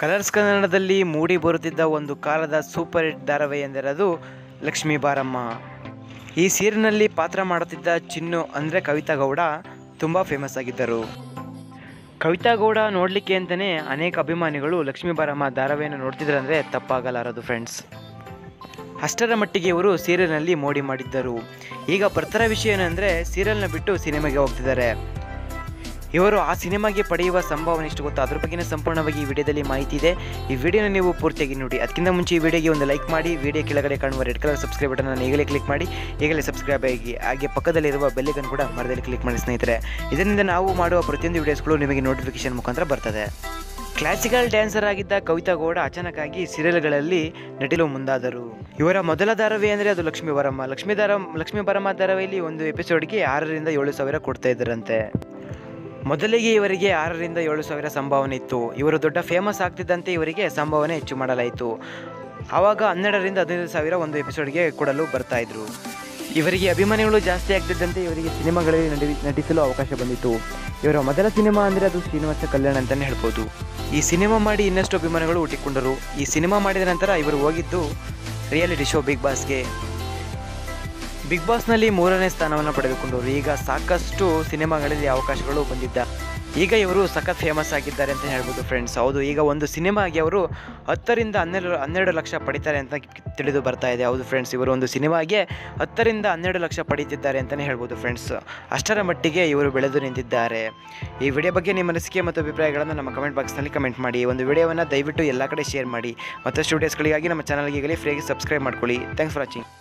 Colours ಕನ್ನಡದಲ್ಲಿ ಮೂಡಿ ಬರುತ್ತಿದ್ದ ಒಂದು ಕಾಲದ ಸೂಪರ್ ಹಿಟ್ ಧಾರಾವಾಹಿ ಎಂದರೆ ಅದು ಲಕ್ಷ್ಮೀ ಬಾರಮ್ಮ. ಈ ಸೀರಿನಲ್ಲಿ ಪಾತ್ರ ಮಾಡುತ್ತಿದ್ದ ಚಿನ್ನು ಅಂದರೆ ಕವಿತಾ ಗೌಡ ತುಂಬ ಫೇಮಸ್ ಆಗಿದ್ದರು. ಕವಿತಾ ಗೌಡ ನೋಡಲಿಕ್ಕೆ ಅಂತಲೇ ಅನೇಕ ಅಭಿಮಾನಿಗಳು ಲಕ್ಷ್ಮೀ ಬಾರಮ್ಮ ಧಾರಾವಾಹಿಯನ್ನು ನೋಡ್ತಿದ್ರು ಅಂದರೆ ತಪ್ಪಾಗಲಾರದು ಫ್ರೆಂಡ್ಸ್ ಅಷ್ಟರ ಮಟ್ಟಿಗೆ ಇವರು ಸೀರಿಯಲ್ನಲ್ಲಿ ಮೋಡಿ ಮಾಡಿದ್ದರು. ಈಗ ಬರ್ತರ ವಿಷಯ ಏನಂದರೆ ಸೀರಿಯಲ್ನ ಬಿಟ್ಟು ಸಿನಿಮಾಗೆ ಹೋಗ್ತಿದ್ದಾರೆ. ಇವರು ಆ ಸಿನಿಮಾಗೆ ಪಡೆಯುವ ಸಂಭಾವನೆ ಎಷ್ಟು ಗೊತ್ತಾ? ಅದ್ರ ಬಗ್ಗೆನೇ ಸಂಪೂರ್ಣವಾಗಿ ಈ ವಿಡಿಯೋದಲ್ಲಿ ಮಾಹಿತಿ ಇದೆ. ಈ ವಿಡಿಯೋನ ನೀವು ಪೂರ್ತಿಯಾಗಿ ನೋಡಿ. ಅದಕ್ಕಿಂತ ಮುಂಚೆ ಈ ವಿಡಿಯೋಗೆ ಒಂದು ಲೈಕ್ ಮಾಡಿ. ವಿಡಿಯೋ ಕೆಳಗಡೆ ಕಾಣುವ ರೆಡ್ ಕಲರ್ ಸಬ್ಸ್ಕ್ರೈಬ್ ಬಟನ್ ಅನ್ನು ಈಗಲೇ ಕ್ಲಿಕ್ ಮಾಡಿ. ಈಗಲೇ ಸಬ್ಸ್ಕ್ರೈಬ್ ಆಗಿ, ಹಾಗೆ ಪಕ್ಕದಲ್ಲಿರುವ ಬೆಲ್ಲಿಗನ್ ಕೂಡ ಮರದಲ್ಲಿ ಕ್ಲಿಕ್ ಮಾಡಿ ಸ್ನೇಹಿತರೆ. ಇದರಿಂದ ನಾವು ಮಾಡುವ ಪ್ರತಿಯೊಂದು ವಿಡಿಯೋಸ್ಗಳು ನಿಮಗೆ ನೋಟಿಫಿಕೇಶನ್ ಮುಖಾಂತರ ಬರ್ತದೆ. ಕ್ಲಾಸಿಕಲ್ ಡ್ಯಾನ್ಸರ್ ಆಗಿದ್ದ ಕವಿತಾ ಗೌಡ ಅಚಾನಕ್ಕಾಗಿ ಸೀರಿಯಲ್ಗಳಲ್ಲಿ ನಟಿಲು ಮುಂದಾದರು. ಇವರ ಮೊದಲ ಧಾರಾವಾಹಿ ಅಂದರೆ ಅದು ಲಕ್ಷ್ಮೀ ಬರಮ್ಮ ಲಕ್ಷ್ಮೀ ಧಾರ, ಲಕ್ಷ್ಮೀ ಬರಮ್ಮ ಧಾರಾವಾಹಿಯಲ್ಲಿ ಒಂದು ಎಪಿಸೋಡ್ಗೆ ಆರರಿಂದ ಏಳು ಸಾವಿರ ಕೊಡ್ತಾ ಇದ್ದರಂತೆ. ಮೊದಲಿಗೆ ಇವರಿಗೆ ಆರರಿಂದ ಏಳು ಸಾವಿರ ಸಂಭಾವನೆ ಇತ್ತು. ಇವರು ದೊಡ್ಡ ಫೇಮಸ್ ಆಗ್ತಿದ್ದಂತೆ ಇವರಿಗೆ ಸಂಭಾವನೆ ಹೆಚ್ಚು ಮಾಡಲಾಯಿತು. ಆವಾಗ ಹನ್ನೆರಡರಿಂದ ಹದಿನೈದು ಸಾವಿರ ಒಂದು ಎಪಿಸೋಡ್ಗೆ ಕೊಡಲು ಬರ್ತಾ ಇದ್ರು. ಇವರಿಗೆ ಅಭಿಮಾನಿಗಳು ಜಾಸ್ತಿ ಆಗ್ತಿದ್ದಂತೆ ಇವರಿಗೆ ಸಿನಿಮಾಗಳಲ್ಲಿ ನಟಿ ನಟಿಸಲು ಅವಕಾಶ ಬಂದಿತ್ತು. ಇವರ ಮೊದಲ ಸಿನಿಮಾ ಅಂದರೆ ಅದು ಶ್ರೀನಿವಾಸ ಕಲ್ಯಾಣ ಅಂತಲೇ ಹೇಳ್ಬೋದು. ಈ ಸಿನಿಮಾ ಮಾಡಿ ಇನ್ನಷ್ಟು ಅಭಿಮಾನಿಗಳು ಹುಟ್ಟಿಕೊಂಡರು. ಈ ಸಿನಿಮಾ ಮಾಡಿದ ನಂತರ ಇವರು ಹೋಗಿದ್ದು ರಿಯಾಲಿಟಿ ಶೋ ಬಿಗ್ ಬಾಸ್ಗೆ ಬಿಗ್ ಬಾಸ್ನಲ್ಲಿ ಮೂರನೇ ಸ್ಥಾನವನ್ನು ಪಡೆದುಕೊಂಡವರು. ಈಗ ಸಾಕಷ್ಟು ಸಿನಿಮಾಗಳಲ್ಲಿ ಅವಕಾಶಗಳು ಬಂದಿದ್ದ. ಈಗ ಇವರು ಸಖತ್ ಫೇಮಸ್ ಆಗಿದ್ದಾರೆ ಅಂತ ಹೇಳ್ಬೋದು ಫ್ರೆಂಡ್ಸ್ ಹೌದು, ಈಗ ಒಂದು ಸಿನಿಮಾಗೆ ಅವರು ಹತ್ತರಿಂದ ಹನ್ನೆರಡು ಹನ್ನೆರಡು ಲಕ್ಷ ಪಡಿತಾರೆ ಅಂತ ತಿಳಿದು ಬರ್ತಾ ಇದೆ. ಹೌದು ಫ್ರೆಂಡ್ಸ್ ಇವರು ಒಂದು ಸಿನಿಮಾಗೆ ಹತ್ತರಿಂದ ಹನ್ನೆರಡು ಲಕ್ಷ ಪಡೀತಿದ್ದಾರೆ ಅಂತಲೇ ಹೇಳ್ಬೋದು ಫ್ರೆಂಡ್ಸ್ ಅಷ್ಟರ ಮಟ್ಟಿಗೆ ಇವರು ಬೆಳೆದು ನಿಂತಿದ್ದಾರೆ. ಈ ವಿಡಿಯೋ ಬಗ್ಗೆ ನಿಮ್ಮ ಅನಿಸಿಕೆ ಮತ್ತು ಅಭಿಪ್ರಾಯಗಳನ್ನು ನಮ್ಮ ಕಮೆಂಟ್ ಬಾಕ್ಸ್ನಲ್ಲಿ ಕಮೆಂಟ್ ಮಾಡಿ. ಒಂದು ವಿಡಿಯೋವನ್ನು ದಯವಿಟ್ಟು ಎಲ್ಲ ಕಡೆ ಶೇರ್ ಮಾಡಿ. ಮತ್ತಷ್ಟು ವಿಡಿಯೋಸ್ಗಳಿಗಾಗಿ ನಮ್ಮ ಚಾನಲ್ಗೆ ಈಗಲೇ ಫ್ರೀಯಾಗಿ ಸಬ್ಸ್ಕ್ರೈಬ್ ಮಾಡ್ಕೊಳ್ಳಿ. Thanks for watching